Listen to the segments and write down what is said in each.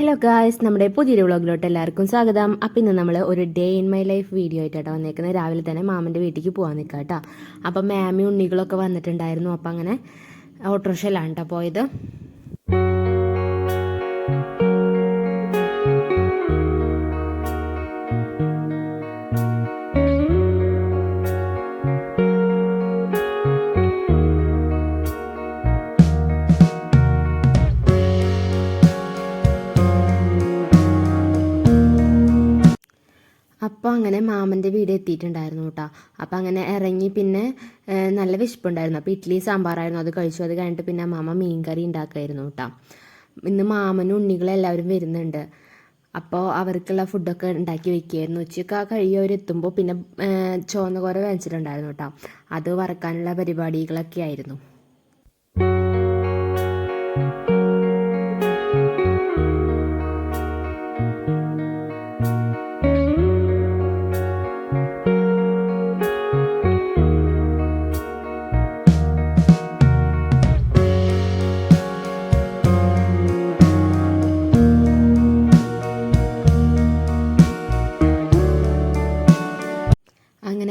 Hello guys നമ്മുടെ പുതിയൊരു വ്ളോഗിലോട്ട് എല്ലാവർക്കും സ്വാഗതം. അപ്പം ഇന്ന് നമ്മൾ ഒരു day in my life video ആയിട്ടാണ് വന്നേക്കുന്നത്. രാവിലെ തന്നെ മാമന്റെ വീട്ടിലേക്ക് പോകാൻ നിൽക്കാം കേട്ടോ അപ്പം മാമി ഉണ്ണികളൊക്കെ വന്നിട്ടുണ്ടായിരുന്നു. അപ്പം അങ്ങനെ ഓട്ടോറിക്ഷയിലാണ് കേട്ടോ പോയത്. അപ്പോൾ അങ്ങനെ മാമന്റെ വീട് എത്തിയിട്ടുണ്ടായിരുന്നു കേട്ടോ അപ്പോൾ അങ്ങനെ ഇറങ്ങി പിന്നെ നല്ല വിശപ്പുണ്ടായിരുന്നു. അപ്പോൾ ഇഡ്ഡലി സാമ്പാറായിരുന്നു. അത് കഴിച്ചു. അത് കഴിഞ്ഞിട്ട് പിന്നെ മാമ മീൻ കറി ഉണ്ടാക്കുമായിരുന്നു കേട്ടോ ഇന്ന് മാമനും ഉണ്ണികളും എല്ലാവരും വരുന്നുണ്ട്. അപ്പോൾ അവർക്കുള്ള ഫുഡൊക്കെ ഉണ്ടാക്കി വെക്കുകയായിരുന്നു ഉച്ചയ്ക്ക് ആ കഴിയവരെത്തുമ്പോൾ പിന്നെ ചുവന്ന കുറെ വാങ്ങിച്ചിട്ടുണ്ടായിരുന്നു കേട്ടോ അത് വറക്കാനുള്ള പരിപാടികളൊക്കെ ആയിരുന്നു.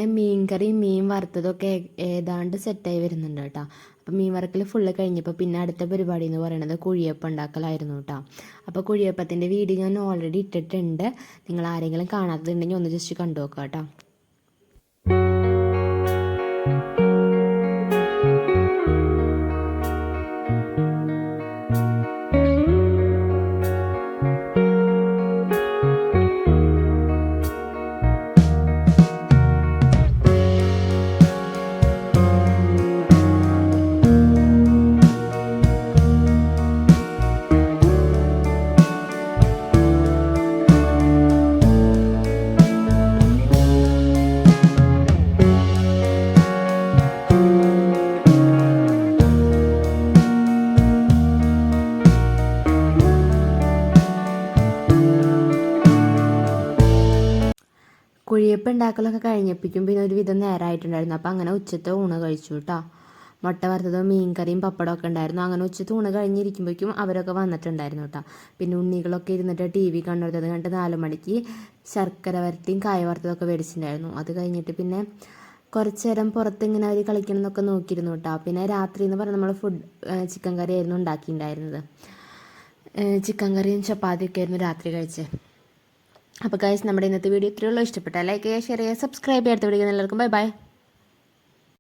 അങ്ങനെ മീൻകറി മീൻ വറുത്തതൊക്കെ ഏതാണ്ട് സെറ്റായി വരുന്നുണ്ട് കേട്ടോ. അപ്പം മീൻ വറക്കൽ ഫുള്ള് കഴിഞ്ഞപ്പോൾ പിന്നെ അടുത്ത പരിപാടി എന്ന് പറയുന്നത് കുഴിയപ്പം ഉണ്ടാക്കലായിരുന്നു കേട്ടോ. അപ്പോൾ കുഴിയപ്പത്തിന്റെ വീഡിയോ ഞാൻ ഓൾറെഡി ഇട്ടിട്ടുണ്ട്. നിങ്ങൾ ആരെങ്കിലും കാണാത്തതുണ്ടെങ്കിൽ ഒന്ന് ജസ്റ്റ് കണ്ടു നോക്കാം കേട്ടോ. കുഴിയപ്പം ഉണ്ടാക്കലൊക്കെ കഴിഞ്ഞപ്പിക്കും. പിന്നെ ഒരു വിധം നേരമായിട്ടുണ്ടായിരുന്നു അപ്പം അങ്ങനെ ഉച്ചത്തെ ഊണ് കഴിച്ചു കേട്ടോ മുട്ട വറുത്തതും മീൻകറിയും പപ്പടം ഒക്കെ ഉണ്ടായിരുന്നു. അങ്ങനെ ഉച്ചത്തെ ഊണ് കഴിഞ്ഞിരിക്കുമ്പോഴേക്കും അവരൊക്കെ വന്നിട്ടുണ്ടായിരുന്നു കേട്ടോ പിന്നെ ഉണ്ണികളൊക്കെ ഇരുന്നിട്ട് ടി വി കണ്ടുകൊടുത്തത് കണ്ടിട്ട് നാല് മണിക്ക് ശർക്കര വരട്ടിയും കായ വറുത്തതൊക്കെ മേടിച്ചിട്ടുണ്ടായിരുന്നു. അത് കഴിഞ്ഞിട്ട് പിന്നെ കുറച്ച് നേരം പുറത്ത് ഇങ്ങനെ അവർ കളിക്കണം എന്നൊക്കെ നോക്കിയിരുന്നു കേട്ടോ പിന്നെ രാത്രി എന്ന് പറഞ്ഞാൽ നമ്മൾ ഫുഡ് ചിക്കൻ കറി ആയിരുന്നു ഉണ്ടാക്കിയിട്ടുണ്ടായിരുന്നത് ചിക്കൻ കറിയും ചപ്പാത്തിയൊക്കെ ആയിരുന്നു രാത്രി കഴിച്ചത് അപ്പോൾ ഗൈസ് നമ്മുടെ ഇന്നത്തെ വീഡിയോ ഇത്രയുള്ളൂ ഇഷ്ടപ്പെട്ടാൽ ലൈക്ക് ചെയ്യുക ഷെയർ ചെയ്യുക സബ്സ്ക്രൈബ് ചെയ്യാത്ത വീഡിയോ എല്ലാവർക്കും ബൈ ബൈ